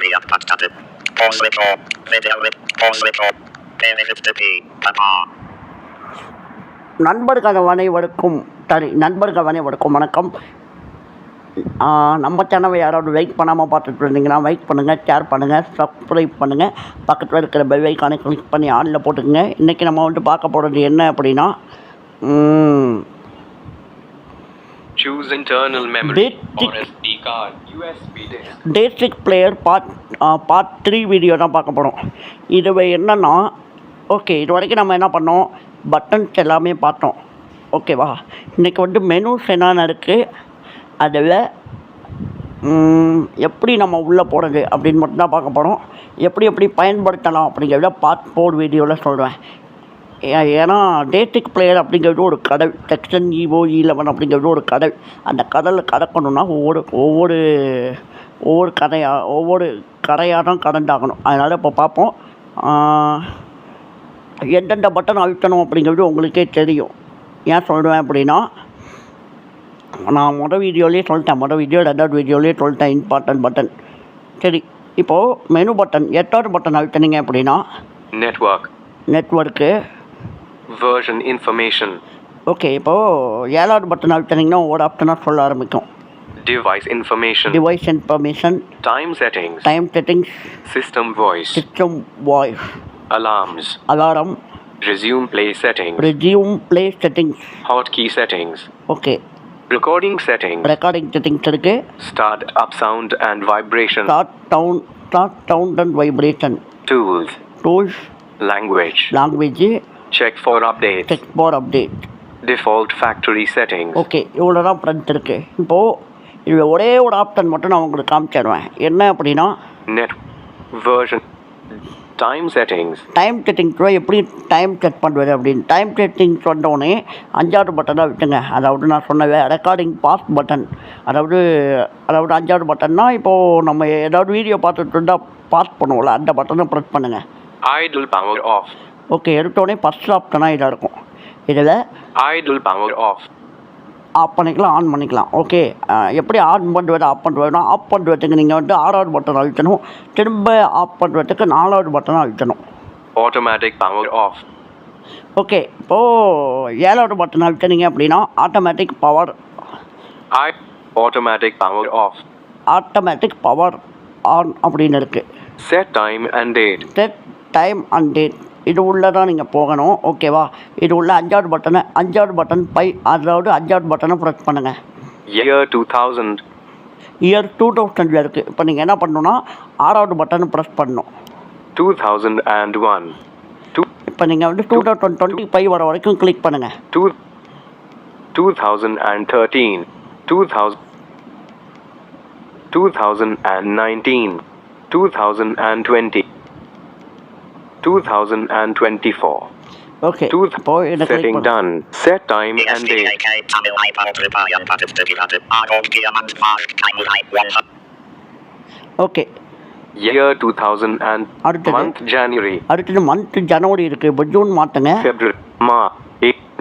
Maria of Pastated. Pause record. Video with pause. Benefit. Papa. நண்பர்கள் அனைவருக்கும் சரி நண்பர்கள் அனைவருக்கும் வணக்கம் நம்ம சேனலை யாராவது வெயிட் பண்ணாமல் பார்த்துட்டு இருந்தீங்கன்னா வெயிட் பண்ணுங்கள் ஷேர் பண்ணுங்கள் சப்ஸ்கிரைப் பண்ணுங்கள் பக்கத்தில் இருக்கிற பெல் ஐக்கானை கிளிக் பண்ணி ஆனில் போட்டுக்கோங்க இன்றைக்கி நம்ம வந்து பார்க்க போகிறது என்ன அப்படின்னா Choose internal memory Basic- or SD card, USB disk. Basic player part part three video தான் பார்க்க போகிறோம் இது என்னென்னா ஓகே இது வரைக்கும் நம்ம என்ன பண்ணோம்? பட்டன்ஸ் எல்லாமே பார்த்தோம். ஓகேவா இன்றைக்கி வந்து மெனுஸ் என்னென்ன இருக்குது அதில் எப்படி நம்ம உள்ளே போகிறது அப்படின்னு மட்டும்தான் பார்க்க போகிறோம் எப்படி எப்படி பயன்படுத்தலாம் அப்படிங்கிறத பார்ட் ஃபோர் வீடியோவில் சொல்கிறேன் ஏன்னா டேட்டிக் பிளேயர் அப்படிங்கிறது ஒரு கடல். செக்ஷன் ஈவோ இ லெவன் அப்படிங்கிறது ஒரு கடல். அந்த கடலில் கடக்கணும்னா ஒவ்வொரு ஒவ்வொரு ஒவ்வொரு கதையாக ஒவ்வொரு கரையாக தான் கடந்தாகணும் அதனால் இப்போ பார்ப்போம் எந்தெந்த பட்டன் அழுத்தணும் அப்படிங்கிறது உங்களுக்கே தெரியும். ஏன் சொல்கிறேன் அப்படின்னா நான் மொதல் வீடியோலேயே சொல்லிட்டேன். மொதல் வீடியோ ரெண்டாவது வீடியோலேயே சொல்லிட்டேன். இம்பார்ட்டன்ட் பட்டன் சரி இப்போது மெனு பட்டன் எட்டாவது பட்டன் அழுத்தினீங்க அப்படின்னா Network. Network Version information. Okay இப்போது ஏழாவது பட்டன் அழுத்தினீங்கன்னா ஒவ்வொரு ஆப்ஷனாக சொல்ல ஆரம்பிக்கும் Device information. Device information Time settings. Time settings System voice. System voice Alarms. Alarm Resume play settings. Resume play settings Hotkey settings. Okay Recording settings. Recording settings இருக்குது Start up sound and vibration. Start down start sound and vibration Tools. Tools Language. Language Check for updates. Check for update Default factory settings. Okay இவ்வளோ தான் friends இருக்குது இப்போது இதில் ஒரே ஒரு option மட்டும் நான் உங்களுக்கு காமிச்சிடுவேன் என்ன அப்படின்னா Net version. Time settings. Time செட்டிங்ஸில் எப்படி டைம் செட் பண்ணுறது அப்படின்னு டைம் செட்டிங்ஸ் வந்தோடனே அஞ்சாவது பட்டனை விட்டுங்க அதாவது நான் சொன்ன ரெக்கார்டிங் பாஸ் பட்டன் அதாவது அதாவது அஞ்சாவது பட்டன்னா இப்போது நம்ம ஏதாவது வீடியோ பார்த்துட்டு இருந்தால் பாஸ் பண்ணுவோம்ல அந்த பட்டனை ப்ரெஸ் பண்ணுங்கள் Idle power off. ஓகே எடுத்தோடனே ஃபஸ்ட் ஆப்ஷனாக இதாக இருக்கும் இதில் Idle power off. ஆஃப் பண்ணிக்கலாம் ஆன் பண்ணிக்கலாம் ஓகே எப்படி ஆன் பண்ணுறது ஆஃப் பண்ணுறதுனா ஆஃப் பண்ணுறதுக்கு நீங்கள் வந்து ஆறாவது பட்டன் அழுத்தணும் திரும்ப ஆஃப் பண்ணுறதுக்கு நாலாவது பட்டனை அழுத்தணும் Automatic power off. ஓகே இப்போது ஏழாவது பட்டன் அழுத்தினீங்க அப்படின்னா automatic power automatic power off. Automatic power on அப்படின்னு இருக்குது Set time and date. Set time and date இது உள்ளே தான் நீங்கள் போகணும். ஓகேவா இது உள்ள அஞ்சாவது பட்டனை அஞ்சாவது பட்டன் பை அதாவது அஞ்சாவது பட்டனை ப்ரெஸ் பண்ணுங்கள் year two thousand year two தௌசண்டில் இருக்குது இப்போ நீங்கள் என்ன பண்ணணும்னா ஆறாவது பட்டனை ப்ரெஸ் பண்ணணும். Two thousand and one two இப்போ நீங்கள் வந்து டூ தௌசண்ட் டுவெண்ட்டி ஃபைவ் வர வரைக்கும் கிளிக் பண்ணுங்கள் two two thousand and thirteen two thousand two thousand and nineteen two thousand and twenty 2024 Okay. To the boy in setting click done. Set time and date. Okay. Year two thousand and அடுத்தது. Month ஜனவரி அடுத்தது month ஜனவரி இருக்கு. இப்போ June மாற்றுங்க பிப்ரவரி மா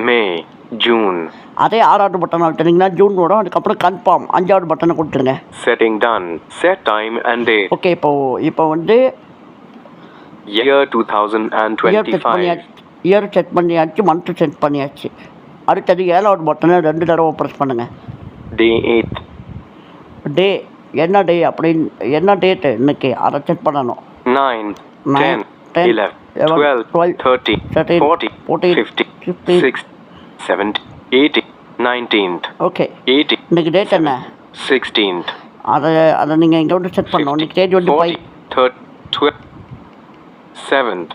May June அதே ஆறாவது button அழுத்தினீங்கன்னா June வரும் அதுக்கப்புறம் கன்ஃபார்ம் அஞ்சாவது பட்டனை கொடுத்துருங்க. Setting done set time and day okay இப்போ இப்போ வந்து இயர் செட் 2025. பண்ணியாச்சு. இயர் செட் பண்ணியாச்சு மந்த் செட் பண்ணியாச்சு. அடுத்தது ஏழாவது பட்டனை ரெண்டு தடவை ப்ரெஸ் பண்ணுங்கள் Day 8. டே என்ன டே அப்படின்னு என்ன டேட்டு இன்னைக்கு? அதை செக் பண்ணணும். 9, Nine, 10, 10, 11, 11, 12, 30, 13, 40, 14, 50, 15, 60, 70, 80, 19th, ஓகே 80, இன்னைக்கு டேட் என்ன? 16th, அதை அதை நீங்கள் இங்கே வந்து செட் பண்ணணும். இன்னைக்கு டேட் வந்து 40, five 30, 12, 7th,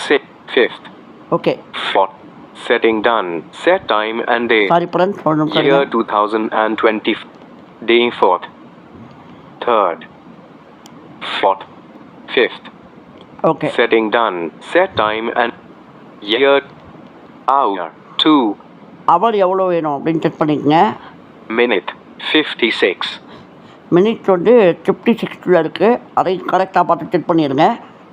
6th, 5th, okay 4th. Setting done. Set time and date. Sorry friends ஒரு நிமிஷம் Year இருங்க. 2020. Day 4th. 3rd. 4th. 5th. Okay Setting done. Set time and year. Hour. 2. Hour எவ்வளோ வேணும் அப்படின்னு check பண்ணிக்கங்க Minute. 56. Minutes வந்து fifty சிக்ஸில் இருக்குது அதை கரெக்டாக பார்த்து செக் பண்ணிடுங்க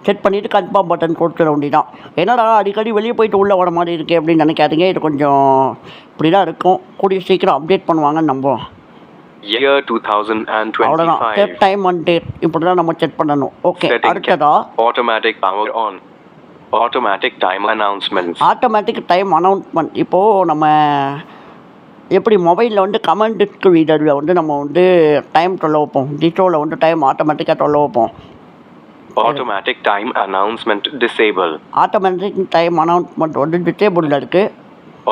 செக் பண்ணிவிட்டு கன்ஃபார்ம் பட்டன் கொடுத்துட வேண்டியதான் என்னடா அடிக்கடி வெளியே போயிட்டு உள்ளே வர மாதிரி இருக்கே அப்படின்னு நினைக்காதீங்க. இது கொஞ்சம் இப்படி தான் இருக்கும். கூடிய சீக்கிரம் அப்டேட் பண்ணுவாங்கன்னு நம்புவோம். Year அவ்வளோதான் 2025. செட் டைம் அண்ட் டேட் இப்படி தான் நம்ம செட் பண்ணணும். ஓகே அடுத்ததா. Automatic time announcements. Automatic time announcement இப்போது நம்ம எப்படி மொபைலில் வந்து கமெண்ட் ரீடரில் வந்து நம்ம வந்து டைம் சொல்ல வைப்போம். டிட்டோவில் வந்து டைம் ஆட்டோமேட்டிக்காக சொல்ல வைப்போம். Automatic time announcement disable. Automatic time announcement வந்து டிசேபிளில் இருக்குது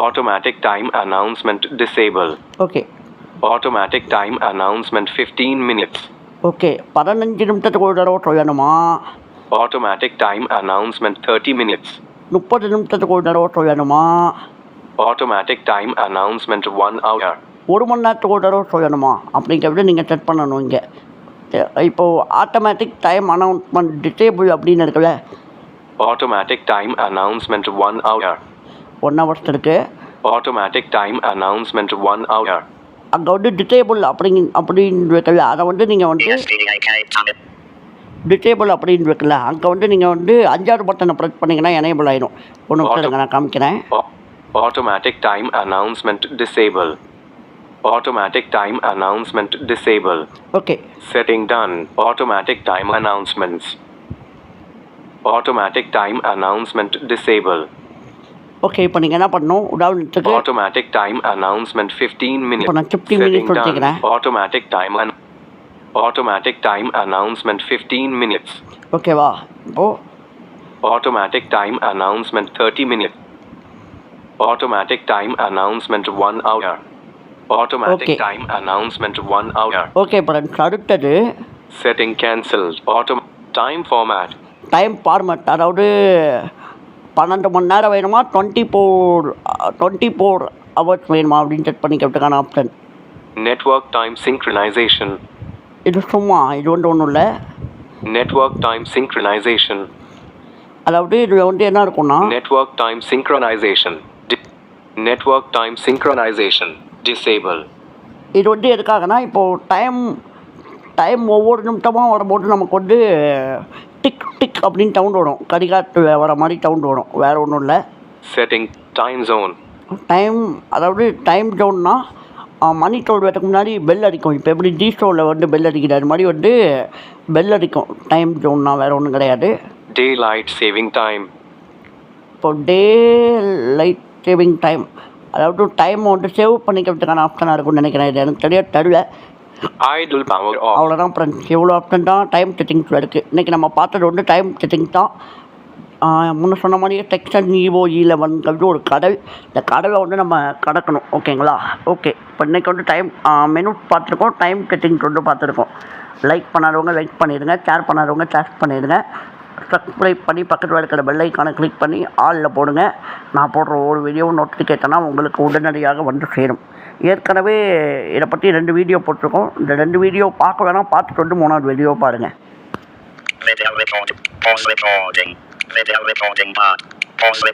Automatic time announcement disable. Okay Automatic time announcement 15 minutes. Okay பதினஞ்சு நிமிஷத்துக்கு ஒரு தடவை சொல்லணுமா Automatic time announcement 30 minutes. முப்பது நிமிஷத்துக்கு ஒரு தடவை சொல்லணுமா Automatic time announcement 1 hour. ஒரு மணி நேரத்துக்கு ஒரு தடவை சொல்லணுமா அப்படிங்கிறத நீங்கள் செட் பண்ணணும் இங்கே இப்போது ஆட்டோமேட்டிக் டைம் அனௌன்ஸ்மெண்ட் டிசேபிள் அப்படின்னு இருக்குல்ல Automatic time announcement 1 hour. One hours இருக்குது Automatic time announcement 1 hour. அங்கே வந்து டிசேபிள் அப்படிங்க அப்படின்னு இருக்குல்ல அதை வந்து நீங்கள் வந்து. டிசேபிள் அப்படின்னு இருக்குல்ல அங்கே வந்து நீங்கள் வந்து அஞ்சாறு பட்டனை ப்ரெஸ் பண்ணிங்கன்னா எனேபிள் ஆயிடும் ஒன்று நான் காமிக்கிறேன் Automatic time announcement disable. Automatic time announcement disable. Okay Setting done. Automatic time announcements. Automatic time announcement disable. Okay இப்போ நீங்கள் என்ன பண்ணணும் உதாரணத்துக்கு Automatic time announcement 15 minutes. இப்போ நான் 15 minutes Setting done. வச்சுக்கிறேன். Automatic time an- Automatic time announcement 15 minutes. ஓகேவா இப்போது Automatic time announcement 30 minutes. Automatic time announcement 1 hour. Automatic time announcement 1 hour. Okay friends அடுத்தது Setting cancelled. Autom- time format. Time format அதாவது பன்னெண்டு மணி நேரம் வேணுமா twenty four twenty four hours வேணுமா அப்படின்னு செக் பண்ணிக்கிறதுக்கான ஆப்ஷன் Network time synchronization. இது சும்மா இது வந்து ஒன்றும் இல்லை Network time synchronization. அதாவது இதில் வந்து என்ன இருக்கும்னா Network time synchronization. Di- Network time Disable. இது வந்து எதுக்காகனா இப்போது டைம் டைம் ஒவ்வொரு நிமிஷமாக வரும்போது நமக்கு வந்து டிக் டிக் அப்படின்னு சவுண்ட் வரும். கடிகாட்டு வர மாதிரி சவுண்ட் வரும். வேறு ஒன்றும் இல்லை. Setting time zone. டைம் அதாவது டைம் ஜோன்னா மணி சொல்வதுக்கு முன்னாடி பெல் அடிக்கும். இப்போ எப்படி ஜி ஷோவில் வந்து பெல் அடிக்குது அது மாதிரி வந்து பெல் அடிக்கும். டைம் ஜோன்னா வேறு ஒன்றும் கிடையாது. Daylight saving time. இப்போ டே லைட் சேவிங் டைம் அதாவது டைம் வந்து சேவ் பண்ணிக்கிறதுக்கான ஆப்ஷனாக இருக்கும்னு நினைக்கிறேன். இது எனக்கு சரியாக தெரியல. Power off. அவ்வளோதான் ஃப்ரெண்ட்ஸ் இவ்வளோ ஆப்ஷன் தான் டைம் செட்டிங்ஸில் இருக்குது இன்றைக்கி நம்ம பார்த்தது வந்து டைம் செட்டிங்ஸ் தான். முன்ன சொன்ன மாதிரியே டெக்ஸ்டன் ஈவோ இ லெவன்கிறது ஒரு கடல். இந்த கடலை வந்து நம்ம கடக்கணும். ஓகேங்களா ஓகே இப்போ இன்றைக்கி வந்து டைம் மெனு பார்த்துருக்கோம். டைம் செட்டிங்ஸ் வந்து பார்த்துருக்கோம். லைக் பண்ணாதவங்க லைக் பண்ணிடுங்க. ஷேர் பண்ணாதவங்க ஷேர் பண்ணிடுங்க. சப்ஸ்கிரைப் பண்ணி பக்கத்தில் இருக்கிற பெல் கிளிக் பண்ணி ஆளில் போடுங்க நான் போடுற ஒரு வீடியோ நோட்டிஃபிகேஷனாக உங்களுக்கு உடனடியாக வந்து சேரும் ஏற்கனவே இதை பற்றி ரெண்டு வீடியோ போட்டிருக்கோம் இந்த ரெண்டு வீடியோ பார்க்க வேணாம் பார்த்துட்டு வந்து மூணாவது வீடியோ பாருங்கள் Video. Pause recording. Video recording. Pause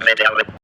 Video